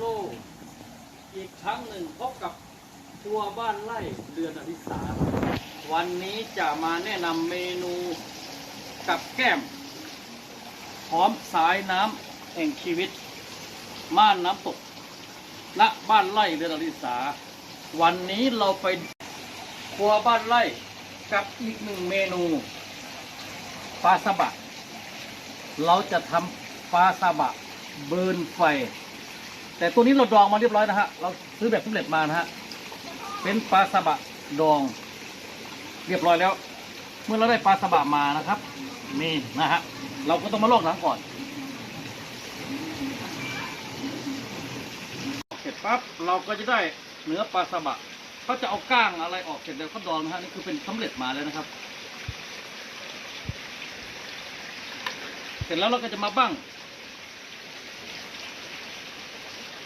โลอีกครั้งหนึ่งพบกับครัวบ้านไร่เดือนอภิสารวันนี้จะมาแนะนำเมนูกับแก้ม พร้อมสายน้ำแห่งชีวิต ม่านน้ำตกณบ้านไร่เดือนอภิสา วันนี้เราไปครัวบ้านไร่กับอีกหนึ่งเมนูปลาสบะ เราจะทำปลาซาบะเบิร์นไฟ แต่ตัวนี้เราดองมาเรียบร้อยนะฮะ เราซื้อแบบสำเร็จมานะฮะ เป็นปลาซาบะดอง เรียบร้อยแล้ว เมื่อเราได้ปลาซาบะมานะครับ นี่นะฮะ เราก็ต้องมาลอกหนังก่อน เสร็จปั๊บเราก็จะได้เนื้อปลาซาบะเขาจะเอาก้างอะไรออกเสร็จแล้วเขาดองนะฮะ นี่คือเป็นสำเร็จมาแล้วนะครับ เสร็จแล้วเราก็จะมาบ้าง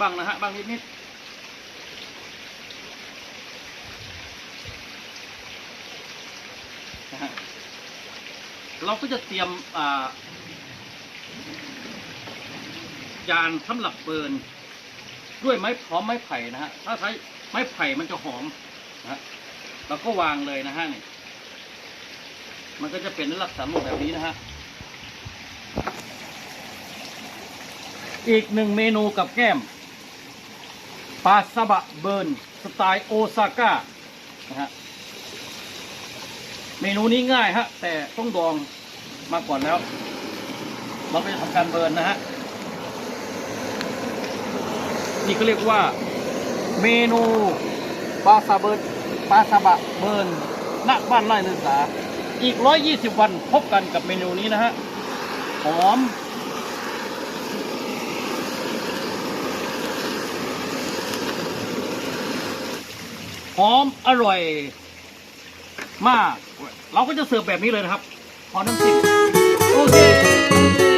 บ้างนะฮะบ้างนิดนิดนะฮะเราก็จะเตรียมอ่ายานสำหรับเบิร์นด้วยไม้พร้อมไม้ไผ่นะฮะถ้าใช้ไม้ไผ่มันจะหอมนะฮะเราก็วางเลยนะฮะนี่มันก็จะเป็นลักษณะแบบนี้นะฮะอีกหนึ่งเมนูกับแก้ม ปลาซาบะเบิร์นสไตล์โอซาก้านะฮะเมนูนี้ง่ายฮะ แต่ต้องดองมาก่อนแล้ว เราไปทำการเบิร์นนะฮะ นี่ก็เรียกว่าเมนูปลาซาเบิร์นปลาซาบะเบิร์นณบ้านไร่ศึกษาอีก 120 วันพบกันกับเมนูนี้นะฮะหอม หอมอร่อยมาก เราก็จะเสิร์ฟแบบนี้เลยนะครับพอน้ำจิ้มโอเค